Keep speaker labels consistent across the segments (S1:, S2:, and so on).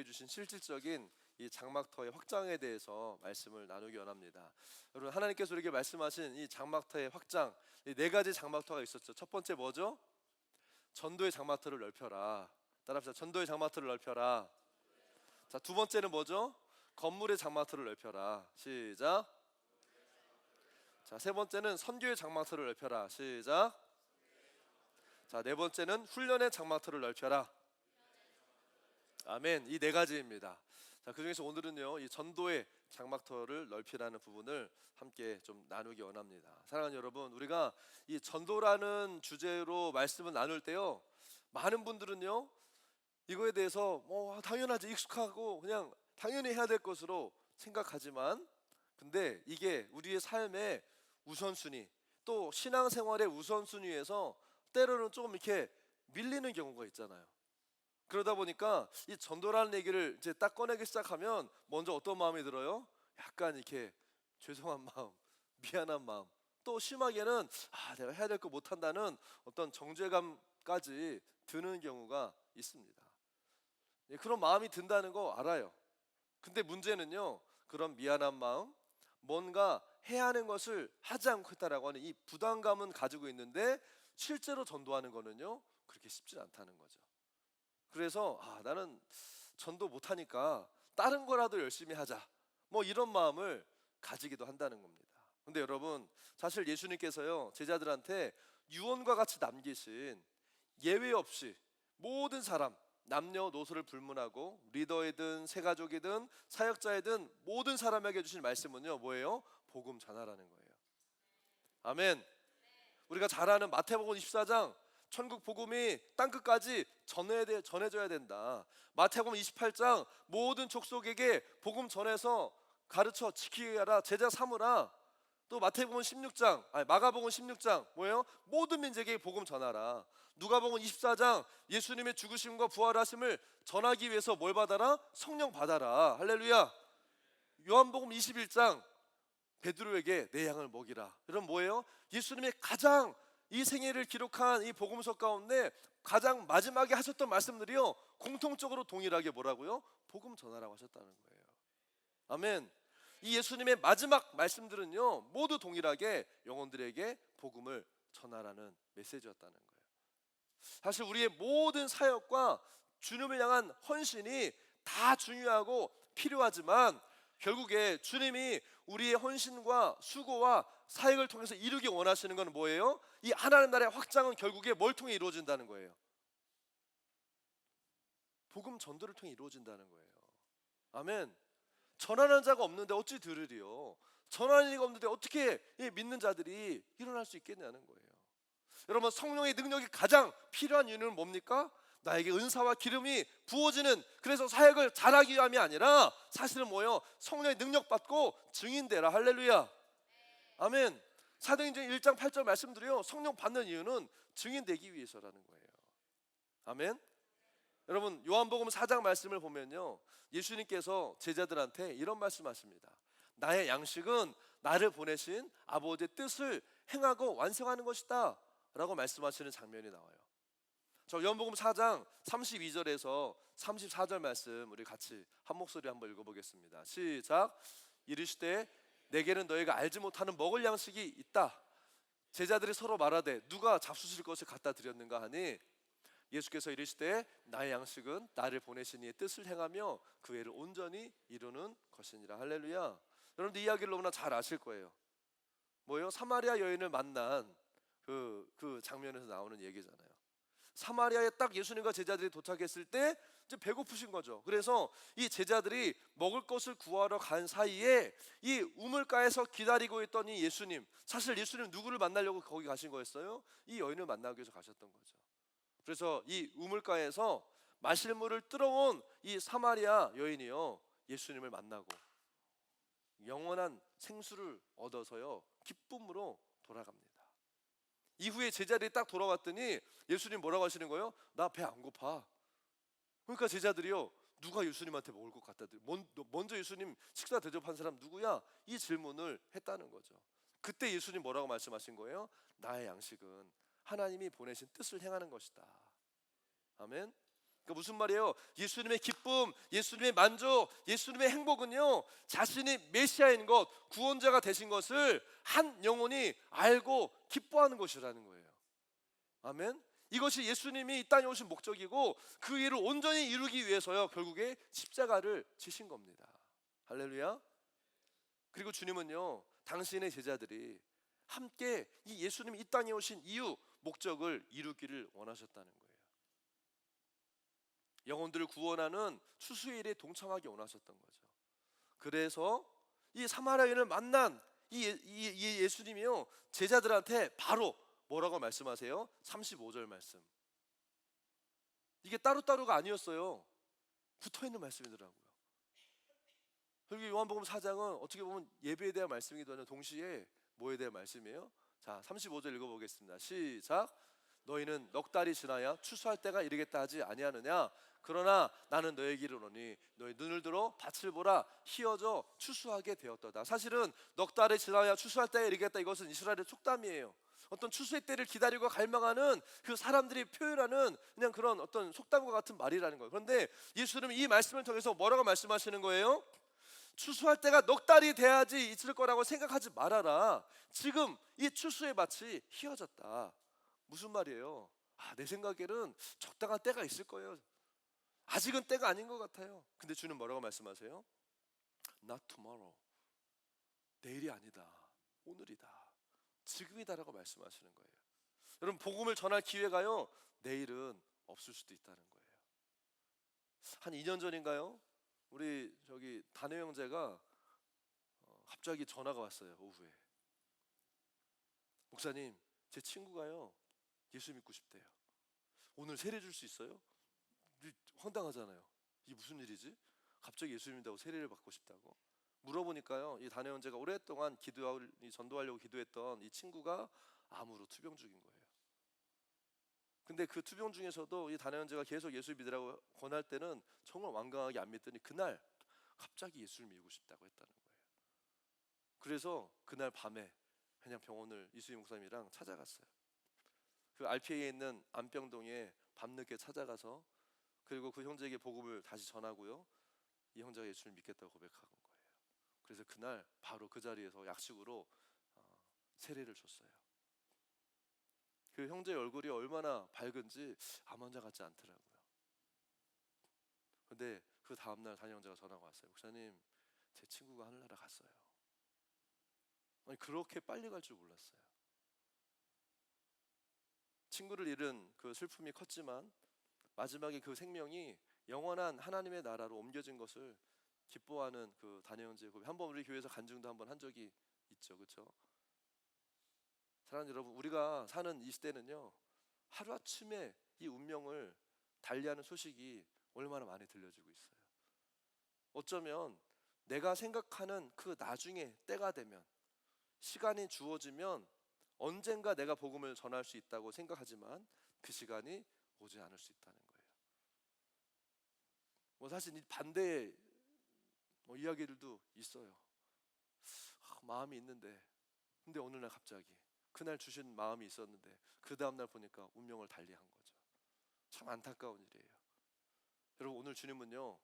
S1: 요구해 주신 실질적인 이 장막터의 확장에 대해서 말씀을 나누기 원합니다. 여러분 하나님께서 우리에게 말씀하신 이 장막터의 확장 이네 가지 장막터가 있었죠. 첫 번째 뭐죠? 전도의 장막터를 넓혀라. 따라합시다. 전도의 장막터를 넓혀라. 자, 두 번째는 뭐죠? 건물의 장막터를 넓혀라. 시작. 자, 세 번째는 선교의 장막터를 넓혀라. 시작. 자, 네 번째는 훈련의 장막터를 넓혀라. 아멘. 이 네 가지입니다. 자, 그 중에서 오늘은요, 이 전도의 장막터를 넓히라는 부분을 함께 좀 나누기 원합니다. 사랑하는 여러분, 우리가 이 전도라는 주제로 말씀을 나눌 때요, 많은 분들은요, 이거에 대해서 뭐 당연하지 익숙하고 그냥 당연히 해야 될 것으로 생각하지만, 근데 이게 우리의 삶의 우선순위, 또 신앙생활의 우선순위에서 때로는 조금 이렇게 밀리는 경우가 있잖아요. 그러다 보니까 이 전도라는 얘기를 이제 딱 꺼내기 시작하면 먼저 어떤 마음이 들어요? 약간 이렇게 죄송한 마음, 미안한 마음, 또 심하게는 아 내가 해야 될 거 못한다는 어떤 정죄감까지 드는 경우가 있습니다. 예, 그런 마음이 든다는 거 알아요. 근데 문제는요, 그런 미안한 마음, 뭔가 해야 하는 것을 하지 않고 있다라고 하는 이 부담감은 가지고 있는데 실제로 전도하는 거는요 그렇게 쉽지 않다는 거죠. 그래서 아 나는 전도 못하니까 다른 거라도 열심히 하자 뭐 이런 마음을 가지기도 한다는 겁니다. 근데 여러분 사실 예수님께서요 제자들한테 유언과 같이 남기신 예외 없이 모든 사람 남녀노소를 불문하고 리더이든 새가족이든 사역자이든 모든 사람에게 주신 말씀은요 뭐예요? 복음 전하라는 거예요. 아멘. 우리가 잘 아는 마태복음 24장 천국 복음이 땅 끝까지 전해 전해져야 된다. 마태복음 28장 모든 족속에게 복음 전해서 가르쳐 지키게 하라 제자 삼으라. 또 마태복음 16장, 아니 마가복음 16장 뭐예요? 모든 민족에게 복음 전하라. 누가복음 24장 예수님의 죽으심과 부활하심을 전하기 위해서 뭘 받아라? 성령 받아라. 할렐루야. 요한복음 21장 베드로에게 내 양을 먹이라. 이런 뭐예요? 예수님의 가장 이 생애를 기록한 이 복음서 가운데 가장 마지막에 하셨던 말씀들이요 공통적으로 동일하게 뭐라고요? 복음 전하라고 하셨다는 거예요. 아멘. 이 예수님의 마지막 말씀들은요 모두 동일하게 영혼들에게 복음을 전하라는 메시지였다는 거예요. 사실 우리의 모든 사역과 주님을 향한 헌신이 다 중요하고 필요하지만 결국에 주님이 우리의 헌신과 수고와 사역을 통해서 이루기 원하시는 것은 뭐예요? 이 하나님 나라의 확장은 결국에 뭘 통해 이루어진다는 거예요? 복음 전도를 통해 이루어진다는 거예요. 아멘. 전하는 자가 없는데 어찌 들으리요? 전하는 이가 없는데 어떻게 믿는 자들이 일어날 수 있겠냐는 거예요. 여러분 성령의 능력이 가장 필요한 이유는 뭡니까? 나에게 은사와 기름이 부어지는 그래서 사역을 잘하기 위함이 아니라 사실은 뭐예요? 성령의 능력 받고 증인되라 할렐루야. 아멘. 사도행전 1장 8절 말씀드려요. 성령 받는 이유는 증인되기 위해서라는 거예요. 아멘. 여러분 요한복음 4장 말씀을 보면요. 예수님께서 제자들한테 이런 말씀하십니다. 나의 양식은 나를 보내신 아버지의 뜻을 행하고 완성하는 것이다. 라고 말씀하시는 장면이 나와요. 저 연복음 4장 32절에서 34절 말씀 우리 같이 한 목소리 한번 읽어보겠습니다. 시작. 이르시되 내게는 너희가 알지 못하는 먹을 양식이 있다. 제자들이 서로 말하되 누가 잡수실 것을 갖다 드렸는가 하니 예수께서 이르시되 나의 양식은 나를 보내신 이의 뜻을 행하며 그 애를 온전히 이루는 것이니라 할렐루야. 여러분들 이야기를 너무나 잘 아실 거예요. 뭐예요? 사마리아 여인을 만난 그, 그 장면에서 나오는 얘기잖아요. 사마리아에 딱 예수님과 제자들이 도착했을 때 이제 배고프신 거죠. 그래서 이 제자들이 먹을 것을 구하러 간 사이에 이 우물가에서 기다리고 있던 이 예수님, 사실 예수님 누구를 만나려고 거기 가신 거였어요? 이 여인을 만나기 위해서 가셨던 거죠. 그래서 이 우물가에서 마실 물을 뚫어온 이 사마리아 여인이요 예수님을 만나고 영원한 생수를 얻어서요 기쁨으로 돌아갑니다. 이후에 제자들이 딱 돌아왔더니 예수님 뭐라고 하시는 거예요? 나 배 안 고파. 그러니까 제자들이요 누가 예수님한테 먹을 것 같다. 먼저 예수님 식사 대접한 사람 누구야? 이 질문을 했다는 거죠. 그때 예수님 뭐라고 말씀하신 거예요? 나의 양식은 하나님이 보내신 뜻을 행하는 것이다. 아멘. 그러니까 무슨 말이에요? 예수님의 기쁨, 예수님의 만족, 예수님의 행복은요. 자신이 메시아인 것, 구원자가 되신 것을 한 영혼이 알고 기뻐하는 것이라는 거예요. 아멘. 이것이 예수님이 이 땅에 오신 목적이고 그 일을 온전히 이루기 위해서요. 결국에 십자가를 지신 겁니다. 할렐루야. 그리고 주님은요. 당신의 제자들이 함께 이 예수님이 이 땅에 오신 이유, 목적을 이루기를 원하셨다는 거예요. 영혼들을 구원하는 추수일에 동참하기 원하셨던 거죠. 그래서 이 사마리아인을 만난 이, 예- 이, 이 예수님이요 제자들한테 바로 뭐라고 말씀하세요? 35절 말씀. 이게 따로따로가 아니었어요. 붙어 있는 말씀이더라고요. 여기 요한복음 4장은 어떻게 보면 예배에 대한 말씀이기도 하는 동시에 뭐에 대한 말씀이에요? 자, 35절 읽어보겠습니다. 시작. 너희는 넉 달이 지나야 추수할 때가 이르겠다 하지 아니하느냐? 그러나 나는 너에게 이르노니 너희 눈을 들어 밭을 보라 희어져 추수하게 되었도다. 사실은 넉 달이 지나야 추수할 때가 이르겠다 이것은 이스라엘의 속담이에요. 어떤 추수의 때를 기다리고 갈망하는 그 사람들이 표현하는 그냥 그런 어떤 속담과 같은 말이라는 거예요. 그런데 예수님은 이 말씀을 통해서 뭐라고 말씀하시는 거예요? 추수할 때가 넉 달이 돼야지 있을 거라고 생각하지 말아라. 지금 이 추수의 밭이 휘어졌다. 무슨 말이에요? 아, 내 생각에는 적당한 때가 있을 거예요. 아직은 때가 아닌 것 같아요. 근데 주는 뭐라고 말씀하세요? Not tomorrow. 내일이 아니다. 오늘이다. 지금이다라고 말씀하시는 거예요. 여러분 복음을 전할 기회가요. 내일은 없을 수도 있다는 거예요. 한 2년 전인가요? 우리 저기 단회 형제가 어, 갑자기 전화가 왔어요 오후에 목사님 제 친구가요 예수 믿고 싶대요 오늘 세례 줄 수 있어요? 이- 황당하잖아요 이게 무슨 일이지? 갑자기 예수 믿다고 세례를 받고 싶다고 물어보니까요 이 단회 형제가 오랫동안 이 전도하려고 기도했던 이 친구가 암으로 투병 중인 거예요 근데 그 투병 중에서도 이 단회 형제가 계속 예수 믿으라고 권할 때는 정말 완강하게 안 믿더니 그날 갑자기 예수를 믿고 싶다고 했다는 거예요. 그래서 그날 밤에 그냥 병원을 이수희 목사님이랑 찾아갔어요. 그 RPA에 있는 안병동에 밤늦게 찾아가서 그리고 그 형제에게 복음을 다시 전하고요. 이 형제가 예수를 믿겠다고 고백한 거예요. 그래서 그날 바로 그 자리에서 약식으로 어, 세례를 줬어요. 그 형제의 얼굴이 얼마나 밝은지 암 환자 같지 않더라고요. 근데 그 다음 날 단임 형제가 전화가 왔어요. 목사님, 제 친구가 하늘나라 갔어요. 아니 그렇게 빨리 갈 줄 몰랐어요. 친구를 잃은 그 슬픔이 컸지만 마지막에 그 생명이 영원한 하나님의 나라로 옮겨진 것을 기뻐하는 그 형제 고백. 한번 우리 교회에서 간증도 한번 한 적이 있죠, 그렇죠? 사랑하는 여러분, 우리가 사는 이 시대는요 하루 아침에 이 운명을 달리하는 소식이 얼마나 많이 들려지고 있어요. 어쩌면 내가 생각하는 그 나중에 때가 되면 시간이 주어지면 언젠가 내가 복음을 전할 수 있다고 생각하지만 그 시간이 오지 않을 수 있다는 거예요. 뭐 사실 이 반대의 뭐 이야기들도 있어요. 아, 마음이 있는데 근데 어느 날 갑자기 그날 주신 마음이 있었는데 그 다음 날 보니까 운명을 달리한 거죠. 참 안타까운 일이에요. 여러분 오늘 주님은요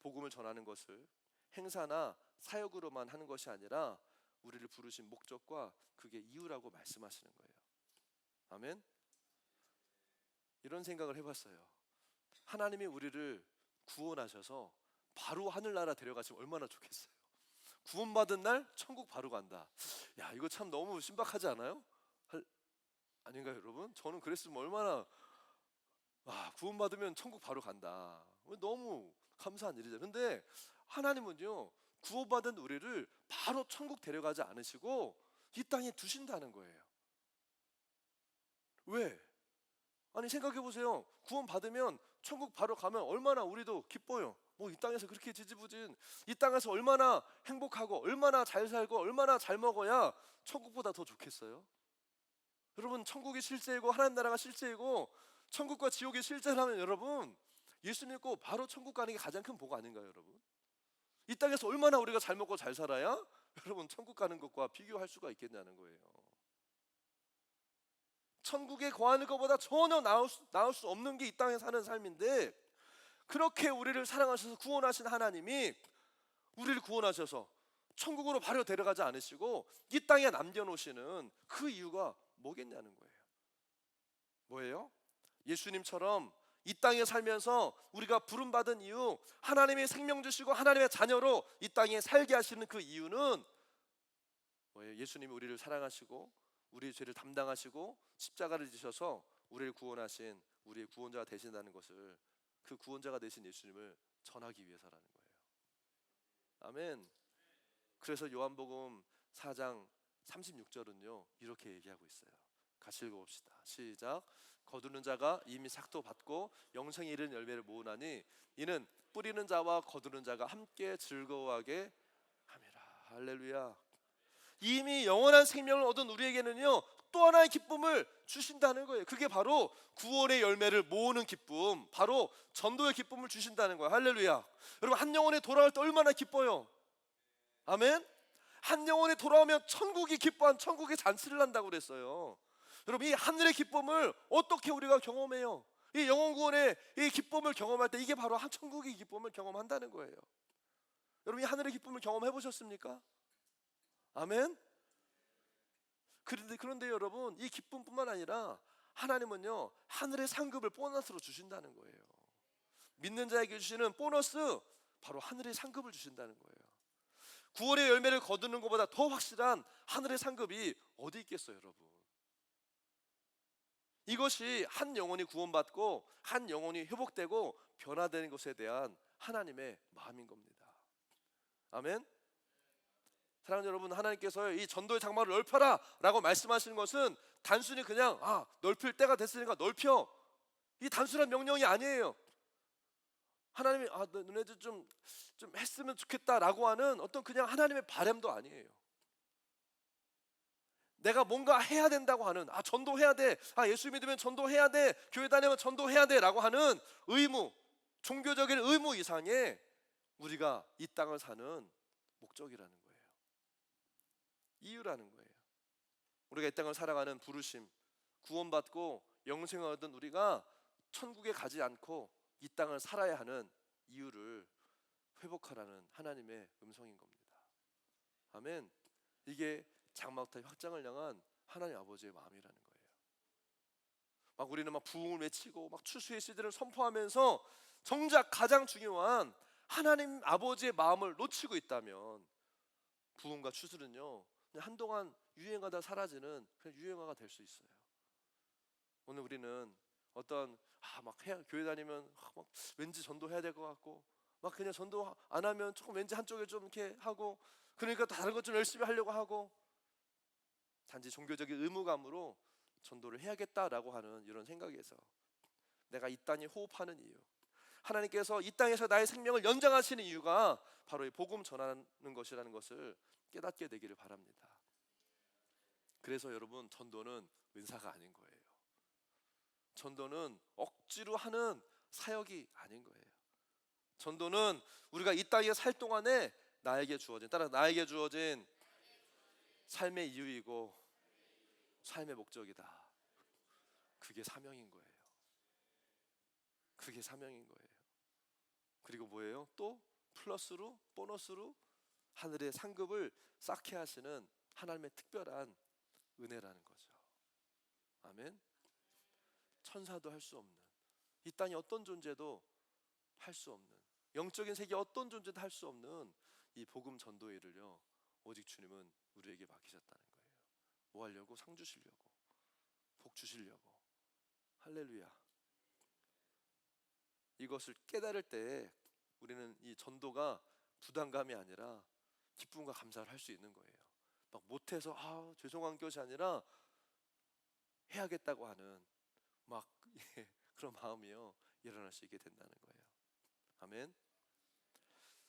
S1: 복음을 전하는 것을 행사나 사역으로만 하는 것이 아니라 우리를 부르신 목적과 그게 이유라고 말씀하시는 거예요. 아멘. 이런 생각을 해봤어요. 하나님이 우리를 구원하셔서 바로 하늘나라 데려가시면 얼마나 좋겠어요. 구원받은 날 천국 바로 간다. 야 이거 참 너무 신박하지 않아요? 할- 아닌가요, 여러분? 저는 그랬으면 얼마나 아 구원받으면 천국 바로 간다. 너무 감사한 일이죠. 근데 하나님은요 구원받은 우리를 바로 천국 데려가지 않으시고 이 땅에 두신다는 거예요. 왜? 아니 생각해 보세요. 구원 받으면 천국 바로 가면 얼마나 우리도 기뻐요. 뭐 이 땅에서 그렇게 지지부진 이 땅에서 얼마나 행복하고 얼마나 잘 살고 얼마나 잘 먹어야 천국보다 더 좋겠어요? 여러분 천국이 실제이고 하나님 나라가 실제이고 천국과 지옥이 실제라면 여러분 예수 믿고 바로 천국 가는 게 가장 큰 복 아닌가요, 여러분? 이 땅에서 얼마나 우리가 잘 먹고 잘 살아야 여러분 천국 가는 것과 비교할 수가 있겠냐는 거예요. 천국에 거하는 것보다 전혀 나을 수, 나을 수 없는 게 이 땅에 사는 삶인데 그렇게 우리를 사랑하셔서 구원하신 하나님이 우리를 구원하셔서 천국으로 바로 데려가지 않으시고 이 땅에 남겨놓으시는 그 이유가 뭐겠냐는 거예요. 뭐예요? 예수님처럼 이 땅에 살면서 우리가 부름받은 이유, 하나님의 생명 주시고 하나님의 자녀로 이 땅에 살게 하시는 그 이유는 뭐예요? 예수님이 우리를 사랑하시고 우리의 죄를 담당하시고 십자가를 지셔서 우리를 구원하신 우리의 구원자가 되신다는 것을 그 구원자가 되신 예수님을 전하기 위해서라는 거예요. 아멘. 그래서 요한복음 4장 36절은요 이렇게 얘기하고 있어요. 같이 읽어 봅시다. 시작. 거두는 자가 이미 삭도 받고 영생에 이르는 열매를 모으나니 이는 뿌리는 자와 거두는 자가 함께 즐거워하게 함이라. 할렐루야. 이미 영원한 생명을 얻은 우리에게는요 또 하나의 기쁨을 주신다는 거예요. 그게 바로 구원의 열매를 모으는 기쁨, 바로 전도의 기쁨을 주신다는 거예요. 할렐루야. 여러분 한 영혼이 돌아올 때 얼마나 기뻐요. 아멘. 한 영혼이 돌아오면 천국이 기뻐한 천국의 잔치를 한다고 그랬어요. 여러분 이 하늘의 기쁨을 어떻게 우리가 경험해요? 이 영혼 구원의 이 기쁨을 경험할 때 이게 바로 한 천국의 기쁨을 경험한다는 거예요. 여러분 이 하늘의 기쁨을 경험해 보셨습니까? 아멘. 그런데 그런데 여러분 이 기쁨뿐만 아니라 하나님은요 하늘의 상급을 보너스로 주신다는 거예요. 믿는 자에게 주시는 보너스 바로 하늘의 상급을 주신다는 거예요. 구원의 열매를 거두는 것보다 더 확실한 하늘의 상급이 어디 있겠어요, 여러분? 이것이 한 영혼이 구원받고 한 영혼이 회복되고 변화되는 것에 대한 하나님의 마음인 겁니다. 아멘. 사랑하는 여러분, 하나님께서 이 전도의 장막을 넓혀라라고 말씀하시는 것은 단순히 그냥 아 넓힐 때가 됐으니까 넓혀 이 단순한 명령이 아니에요. 하나님이 아 너네들 좀좀 했으면 좋겠다라고 하는 어떤 그냥 하나님의 바람도 아니에요. 내가 뭔가 해야 된다고 하는 아 전도해야 돼. 아 예수 믿으면 전도해야 돼. 교회 다니면 전도해야 돼라고 하는 의무, 종교적인 의무 이상의 우리가 이 땅을 사는 목적이라는 거예요. 이유라는 거예요. 우리가 이 땅을 살아가는 부르심, 구원받고 영생을 얻은 우리가 천국에 가지 않고 이 땅을 살아야 하는 이유를 회복하라는 하나님의 음성인 겁니다. 아멘. 이게 장막타의 확장을 향한 하나님 아버지의 마음이라는 거예요. 막 우리는 막 부흥을 외치고 막 추수의 시대를 선포하면서 정작 가장 중요한 하나님 아버지의 마음을 놓치고 있다면 부흥과 추수는요 한동안 유행하다 사라지는 그냥 유행어가 될 수 있어요. 오늘 우리는 어떤 아막 교회 다니면 아, 막 왠지 전도해야 될 것 같고 막 그냥 전도 안 하면 조금 왠지 한쪽에 좀 이렇게 하고 그러니까 다른 것 좀 열심히 하려고 하고 단지 종교적인 의무감으로 전도를 해야겠다라고 하는 이런 생각에서 내가 이 땅에 호흡하는 이유 하나님께서 이 땅에서 나의 생명을 연장하시는 이유가 바로 이 복음 전하는 것이라는 것을 깨닫게 되기를 바랍니다. 그래서 여러분 전도는 은사가 아닌 거예요. 전도는 억지로 하는 사역이 아닌 거예요. 전도는 우리가 이 땅에 살 동안에 나에게 주어진 따라 나에게 주어진 삶의 이유이고 삶의 목적이다. 그게 사명인 거예요. 그게 사명인 거예요. 그리고 뭐예요? 또 플러스로 보너스로 하늘의 상급을 쌓게 하시는 하나님의 특별한 은혜라는 거죠. 아멘. 천사도 할 수 없는 이 땅에 어떤 존재도 할 수 없는 영적인 세계 어떤 존재도 할 수 없는 이 복음 전도의 일을요 오직 주님은 우리에게 맡기셨다는 거예요. 뭐 하려고 상 주시려고 복 주시려고 할렐루야. 이것을 깨달을 때 우리는 이 전도가 부담감이 아니라 기쁨과 감사를 할 수 있는 거예요. 막 못해서 아 죄송한 것이 아니라 해야겠다고 하는 막 예, 그런 마음이요 일어날 수 있게 된다는 거예요. 아멘.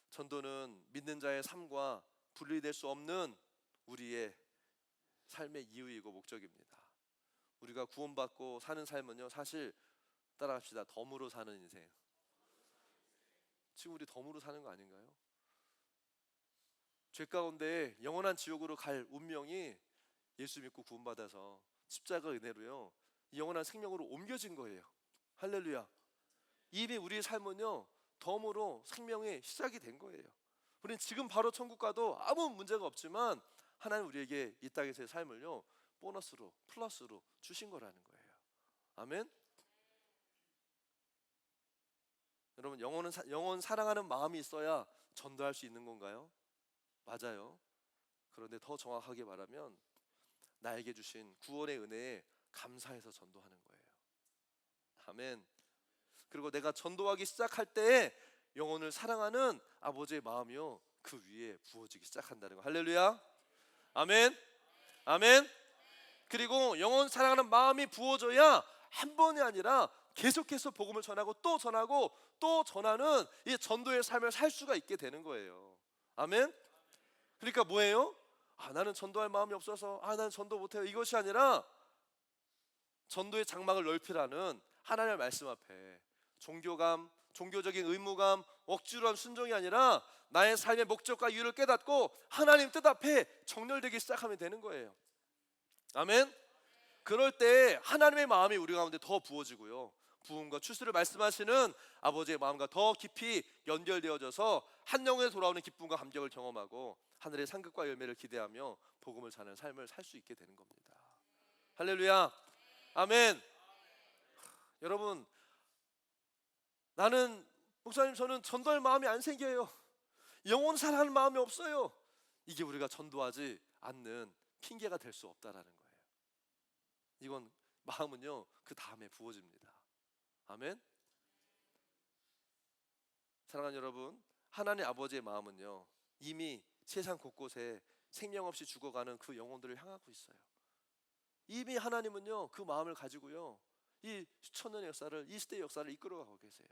S1: 전도는 믿는 자의 삶과 분리될 수 없는 우리의 삶의 이유이고 목적입니다. 우리가 구원받고 사는 삶은요 사실 따라갑시다 덤으로 사는 인생. 지금 우리 덤으로 사는 거 아닌가요? 죄 가운데 영원한 지옥으로 갈 운명이 예수 믿고 구원받아서 십자가 은혜로요 영원한 생명으로 옮겨진 거예요. 할렐루야. 이미 우리의 삶은요 덤으로 생명의 시작이 된 거예요. 우리는 지금 바로 천국 가도 아무 문제가 없지만 하나님 우리에게 이 땅에서의 삶을요 보너스로 플러스로 주신 거라는 거예요. 아멘. 여러분 영혼은 사- 영혼 사랑하는 마음이 있어야 전도할 수 있는 건가요? 맞아요. 그런데 더 정확하게 말하면 나에게 주신 구원의 은혜에 감사해서 전도하는 거예요. 아멘. 그리고 내가 전도하기 시작할 때에 영혼을 사랑하는 아버지의 마음이요 그 위에 부어지기 시작한다는 거. 할렐루야. 아멘. 아멘. 그리고 영혼 사랑하는 마음이 부어져야 한 번이 아니라 계속해서 복음을 전하고 또 전하고 또 전하는 이 전도의 삶을 살 수가 있게 되는 거예요. 아멘. 그러니까 뭐예요? 아 나는 전도할 마음이 없어서 아 나는 전도 못 해요 이것이 아니라 전도의 장막을 넓히라는 하나님의 말씀 앞에 종교감, 종교적인 의무감, 억지로 한 순종이 아니라 나의 삶의 목적과 이유를 깨닫고 하나님 뜻 앞에 정렬되기 시작하면 되는 거예요. 아멘. 그럴 때 하나님의 마음이 우리 가운데 더 부어지고요. 부흥과 추수를 말씀하시는 아버지의 마음과 더 깊이 연결되어져서 한 영혼에 돌아오는 기쁨과 감격을 경험하고 하늘의 상급과 열매를 기대하며 복음을 전하는 삶을 살 수 있게 되는 겁니다. 할렐루야. 아멘. 여러분 나는 목사님 저는 전도할 마음이 안 생겨요. 영혼 사랑하는 마음이 없어요. 이게 우리가 전도하지 않는 핑계가 될 수 없다라는 거예요. 이건 마음은요 그 다음에 부어집니다. 아멘. 사랑하는 여러분, 하나님 아버지의 마음은요 이미 세상 곳곳에 생명 없이 죽어가는 그 영혼들을 향하고 있어요. 이미 하나님은요 그 마음을 가지고요 이 수천 년의 역사를 이 시대의 역사를 이끌어가고 계세요.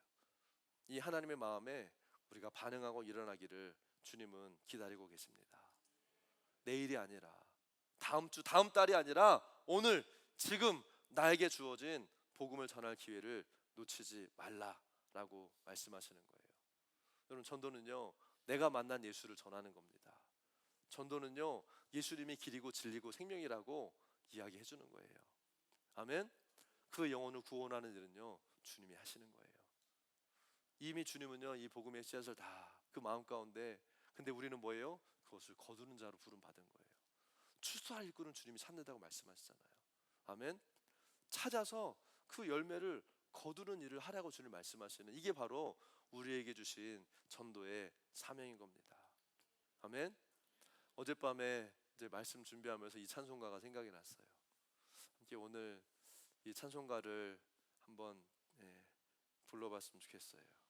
S1: 이 하나님의 마음에 우리가 반응하고 일어나기를 주님은 기다리고 계십니다. 내일이 아니라 다음 주 다음 달이 아니라 오늘 지금 나에게 주어진 복음을 전할 기회를 놓치지 말라라고 말씀하시는 거예요. 여러분 전도는요 내가 만난 예수를 전하는 겁니다. 전도는요 예수님이 길이고 진리고 생명이라고 이야기해 주는 거예요. 아멘. 그 영혼을 구원하는 일은요 주님이 하시는 거예요. 이미 주님은요 이 복음의 씨앗을 다 그 마음 가운데 근데 우리는 뭐예요? 그것을 거두는 자로 부름 받은 거예요. 추수할 일꾼은 주님이 찾는다고 말씀하시잖아요. 아멘. 찾아서 그 열매를 거두는 일을 하라고 주님 말씀하시는 이게 바로 우리에게 주신 전도의 사명인 겁니다. 아멘. 어젯밤에 이제 말씀 준비하면서 이 찬송가가 생각이 났어요. 함께 오늘 이 찬송가를 한번 예, 불러봤으면 좋겠어요.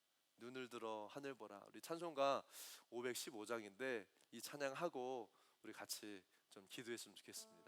S1: 눈을 들어 하늘 보라. 우리 찬송가 515장인데 이 찬양하고 우리 같이 좀 기도했으면 좋겠습니다.